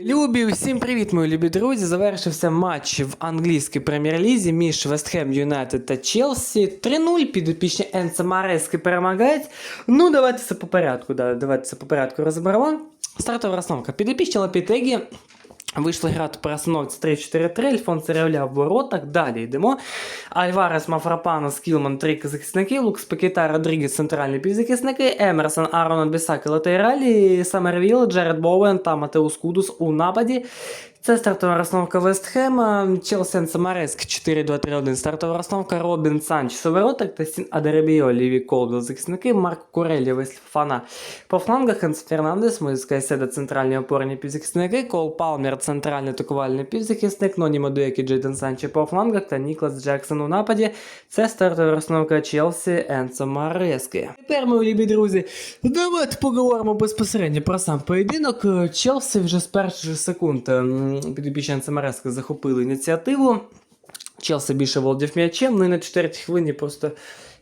Любі, всім привіт, мої любі друзі. Завершився матч в англійській прем'єр-лізі між Вестхем Юнайтед та Челсі. 3-0 підопічні Енца Марески перемагають. Ну, давайте це по порядку. Да, давайте це по порядку розберемо. Стартова розстановка. Підопічні Лапітегі. Вийшли грати розстановці 3-4-3, Альфонсо Реоля в воротах. Далі йдемо. Альварес, Мафрапано, Скілман, три захисники, Лукс Пакета, Родрігес, центральні півзахисники, Емерсон, Арон, Бісаки, латералі, Самервіл, Джеред Боуен та Матеус Кудус у нападі. Це стартова розстановка Вестхема, Челсен Самареск 4-2-3-1, стартова розстановка Робін Санчес у воротах, Тасін Адеребіо, Ліві Колдвел захисники, Марк Курелі, Весліфана по флангах, Хенс Фернандес, Моїс Кайседа, центральні опорні півзахисники, Кол Палмер, центральний атакувальний півзахисник, Ноні Мадуекі, Джейден Санче по флангах та Ніклас Джексон у нападі. Це стартова розстановка Челсі Енцо Марески. Тепер, мої любі друзі, давайте поговоримо безпосередньо про сам поєдинок. Челсі вже з перших секунд ем, підопічні Енцо захопили ініціативу. Челсі більше володів м'ячем, ну і на четвертій хвилині просто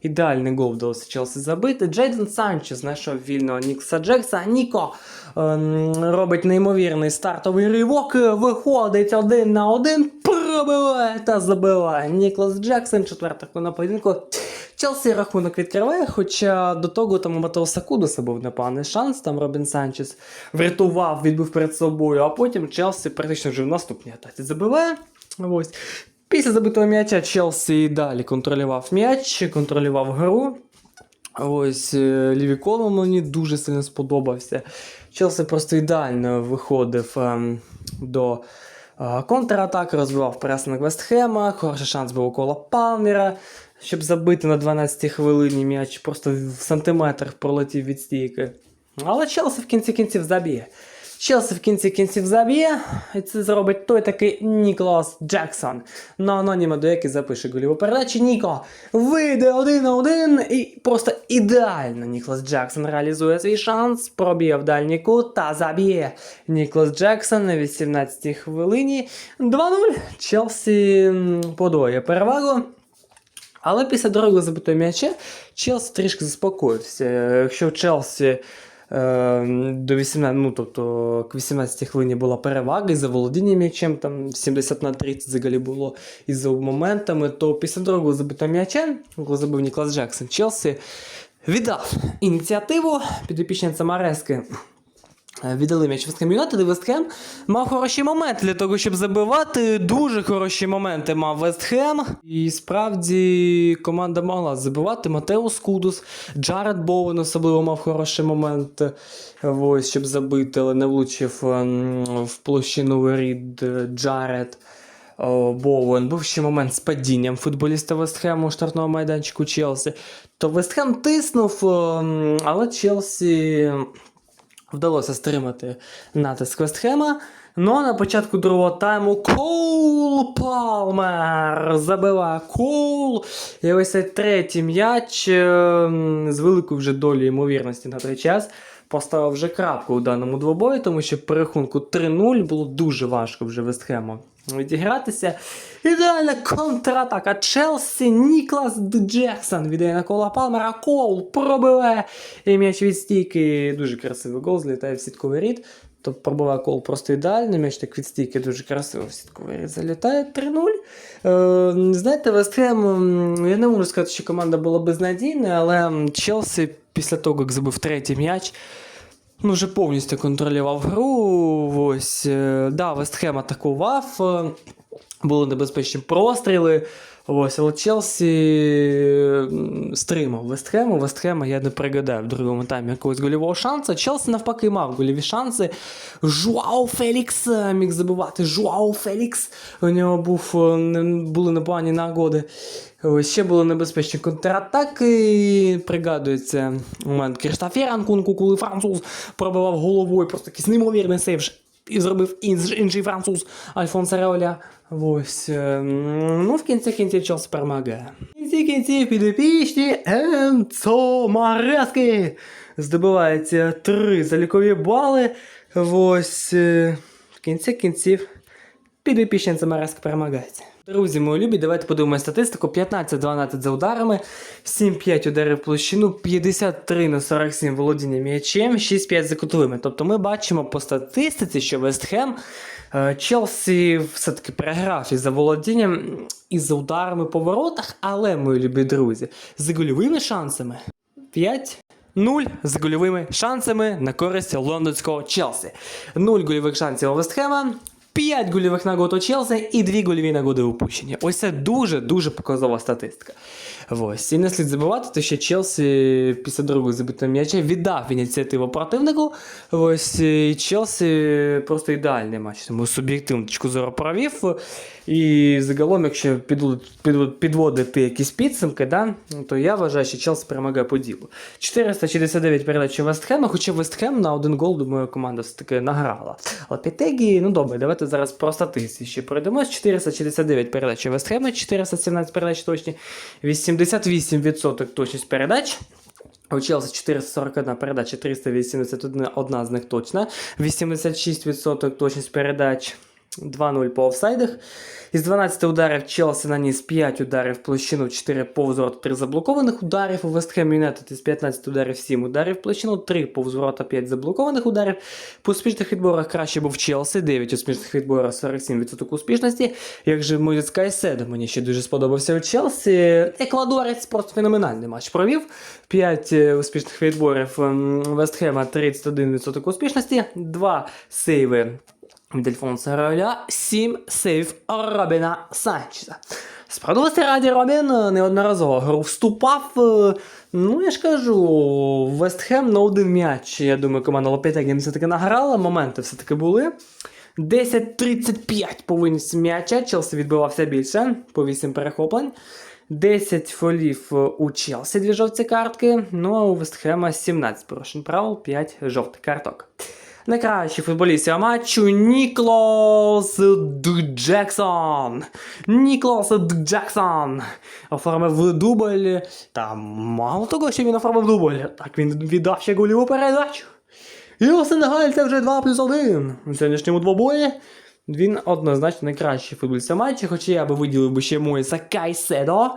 ідеальний гол вдалося Челсі забити. Джейден Санчес знайшов вільного Нікса Джекса.Ніко ем, робить неймовірний стартовий ривок, е, виходить один на один, пробиває та забиває.Ніклас Джексон, четверта хвилина поєдинку. Челсі рахунок відкриває, хоча до того там у Матеуса Кудуса був непоганий шанс, там Робін Санчес врятував, відбив перед собою, а потім Челсі практично вже в наступній атаці забиває. Ось. Після забитого м'яча Челсі і далі контролював м'яч, контролював гру. Ось е, Ліві Коло мені дуже сильно сподобався. Челсі просто ідеально виходив ем, до е, контратаки, розвивав пресинг Вестхема. Хороший шанс був у кола Палмера, щоб забити на 12-й хвилині м'яч просто в сантиметр пролетів від стійки. Але Челсі в кінці кінців заб'є. Челсі в кінці кінців заб'є, і це зробить той такий Ніклас Джексон. На аноніма, до який запише голіву передачі. Ніко вийде один на один і просто ідеально Ніклас Джексон реалізує свій шанс, проб'є в дальній кут та заб'є. Ніклас Джексон на 18-й хвилині 2-0. Челсі м, подвоює перевагу. Але після другого забитого м'яча Челсі трішки заспокоївся. Якщо Челсі е, до 18, ну, тобто, к 18 хвилині була перевага і за володінням м'ячем, там 70 на 30 взагалі було і за моментами, то після другого забитого м'яча, коли забив Ніклас Джексон, Челсі віддав ініціативу підопічня Самарески. Е, Віддали м'яч Вестхем Юнайтед, і Вестхем мав хороші моменти для того, щоб забивати. Дуже хороші моменти мав Вестхем. І справді команда могла забивати. Матеус Кудус, Джаред Боуен особливо мав хороший момент, е, ось, щоб забити, але не влучив ем, в площину воріт е, Джаред. Боуен. Був ще момент з падінням футболіста Вестхему у штрафному майданчику Челсі. То Вестхем тиснув, але Челсі вдалося стримати натиск Вестхема. Ну а на початку другого тайму Коул Палмер забиває Коул. І ось цей третій м'яч е, з великою вже долею ймовірності на той час поставив вже крапку у даному двобої, тому що по рахунку 3-0 було дуже важко вже Вестхему відігратися. Ідеальна контратака Челсі, Ніклас Джексон віддає на кола Палмера, Коул пробиває і м'яч від стійки. Дуже красивий гол, злітає в сітковий рід. Тобто пробиває кол просто ідеально, м'яч так від стійки дуже красиво в сітковий залітає 3-0. Е, знаєте, Вестхем, я не можу сказати, що команда була безнадійною, але Челсі після того, як забив третій м'яч, ну, вже повністю контролював гру. Ось, е, да, Вестхем атакував, е, були небезпечні простріли. Ось, але Челсі стримав Вестхему. Вестхема я не пригадаю в другому таймі якогось гольового шансу. Челсі навпаки мав гольові шанси. Жуау Фелікс е, міг забивати. Жуау Фелікс. У нього був, е, були непогані нагоди. Ось ще були небезпечні контратаки. Пригадується момент Кріштафєран Кунку, коли француз пробивав головою, просто якийсь неймовірний сейв. І зробив інший, інший француз Альфонсо Реоля. Ось. е, Ну, в кінці кінці час перемагає. В кінці кінці підопічні Енцо Марески здобувається три залікові бали. Ось. е, В кінці кінців підопічні Марески перемагають. Друзі, мої любі, давайте подивимося статистику. 15-12 за ударами, 7-5 ударів в площину, 53 на 47 володіння м'ячем, 6-5 за кутовими. Тобто ми бачимо по статистиці, що Вестхем е, Челсі все-таки програв із за володінням і за ударами по воротах, але, мої любі друзі, з гольовими шансами 5 0 з гольовими шансами на користь лондонського Челсі. 0 гольових шансів у Вестхема, 5 гольових нагод у Челсі і 2 гольові нагоди упущені. Ось це дуже-дуже показова статистика. Ось. І не слід забувати, те, що Челсі після другого забитого м'яча віддав ініціативу противнику. Ось і Челсі просто ідеальний матч. Тому суб'єктивну точку зору провів. І загалом, якщо підвод- підвод- підводити якісь підсумки, да, то я вважаю, що Челсі перемагає по ділу. 469 передач у Вестхема, хоча Вестхем на один гол, думаю, команда все-таки награла. Але Пітегі, ну добре, давайте зараз про статистиці пройдемось. 469 передач Вестхема, 417 передач точні, 88% точність передач. У Челсі 441 передача, 381 одна з них точна, 86% точність передач, 2-0 по офсайдах. Із 12 ударів Челсі наніс 5 ударів площину, 4 повзворота, 3 заблокованих ударів. У Вестхем Юнайтед із 15 ударів 7 ударів площину, 3 повз ворота, 5 заблокованих ударів. По успішних відборах краще був Челсі, 9 успішних відборів, 47% успішності. Як же Моїс Кайседо мені ще дуже сподобався у Челсі. Еквадорець просто феноменальний матч провів. 5 успішних відборів ем, Вестхема, 31% успішності, 2 сейви від Альфонса Роля, 7 сейв Робіна Санчеса. Справедливості раді Робін е, неодноразово гру вступав. е, Ну, я ж кажу, Вестхем на один м'яч. Я думаю, команда Лопетегін все-таки награла, моменти все-таки були. 10-35 по винесу м'яча. Челсі відбивався більше по 8 перехоплень. 10 фолів е, у Челсі дві жовті картки. Ну а у Вестхема 17 порушень правил, 5 жовтих карток. Найкращий футболіст матчу Ніклос Джексон. Ніклос Джексон оформив дубль. Та мало того, що він оформив дубль, так він віддав ще голіву передачу. І у Сенегальця вже 2 плюс 1. У сьогоднішньому двобої він однозначно найкращий футболіст цього матчу, хоча я би виділив би ще Моїса Кайседо.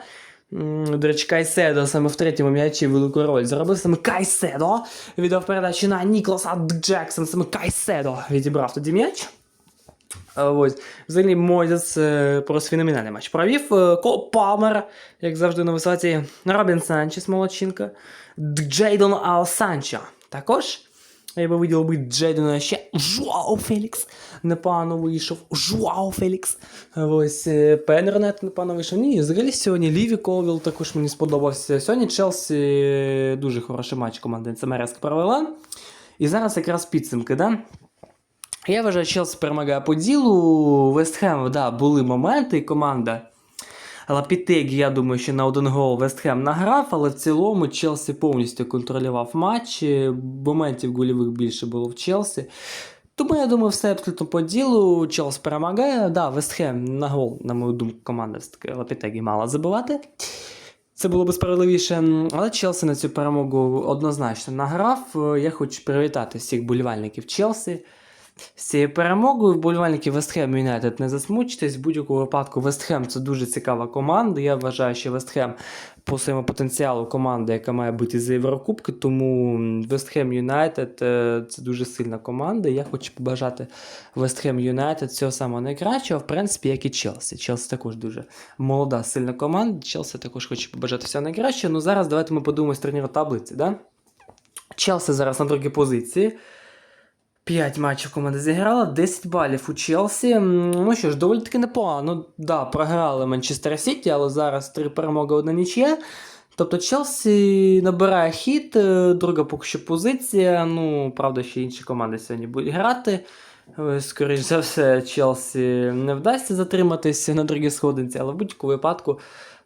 До речі, Кайседо саме в третьому м'ячі велику роль зробив саме Кайседо. Віддав передачу на Нікласа Джексон, саме Кайседо відібрав тоді м'яч. Ось. Взагалі Мойзес е, просто феноменальний матч провів. Е, Кол Палмер, як завжди на висоті. Робін Санчес, молодчинка. Джейдон Ал Санчо. Також. Я би виділив би Джейдона ще Жуао Фелікс. Непогано вийшов. Жуао Фелікс. Ось е, Пенернет непогано вийшов. Ні, взагалі сьогодні Ліві Колвіл також мені сподобався. Сьогодні Челсі е, дуже хороший матч команди ЦМРС провела. І зараз якраз підсумки, да? Я вважаю, Челсі перемагає по ділу. Вестхем, да, були моменти, і команда Лапітегі, я думаю, що на один гол Вестхем награв, але в цілому Челсі повністю контролював матч. Е, Моментів гольових більше було в Челсі. Тому я думаю, все абсолютно по ділу. Челсі перемагає. Да, Вестхем на гол, на мою думку, команда Лапітегі мала забивати. Це було б справедливіше, але Челсі на цю перемогу однозначно награв. Е, Я хочу привітати всіх болівальників Челсі. З цією перемогою вболівальники Вестхем Юнайтед не засмучтесь. В будь-якому випадку Вестхем це дуже цікава команда. Я вважаю, що Вестхем по своєму потенціалу команда, яка має бути за Єврокубки, тому Вестхем Юнайтед це дуже сильна команда. Я хочу побажати Вестхем Юнайтед всього самого найкращого, в принципі, як і Челсі. Челсі також дуже молода, сильна команда. Челсі також хочу побажати всього найкращого. Ну зараз давайте ми подивимось турніру таблиці. Да? Челсі зараз на другій позиції. 5 матчів команда зіграла, 10 балів у Челсі. Ну що ж, доволі таки непогано. Да, програли Манчестер Сіті, але зараз 3 перемоги, одна нічия. Тобто Челсі набирає хід, е, друга поки що позиція. Ну, правда, ще інші команди сьогодні будуть грати. Е, Скоріше за все, Челсі не вдасться затриматися на другій сходинці, але в будь-якому випадку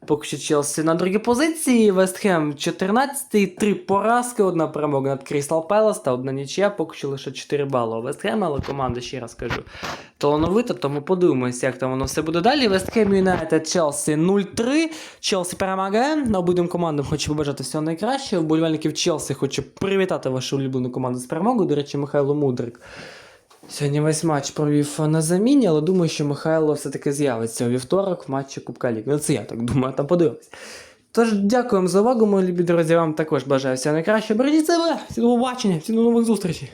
поки що Челсі на другій позиції. Вестхем 14-й, 3 поразки, одна перемога над Крістал Пелас та одна нічия, поки що лише 4 бали у Вестхема, але команда, ще раз кажу, талановита, тому подивимося, як там воно все буде далі. Вестхем Юнайтед Челсі 0-3. Челсі перемагає. Обидвим командам хочу побажати всього найкращого. Вболівальників Челсі хочу привітати вашу улюблену команду з перемогою. До речі, Михайло Мудрик Сьогодні весь матч провів на заміні, але думаю, що Михайло все-таки з'явиться у вівторок в матчі Кубка Ліг. Ну це я так думаю, там подивимось. Тож дякуємо за увагу, мої любі друзі. Вам також бажаю всього найкращого. Бережіть себе, всі до побачення, всім до нових зустрічей.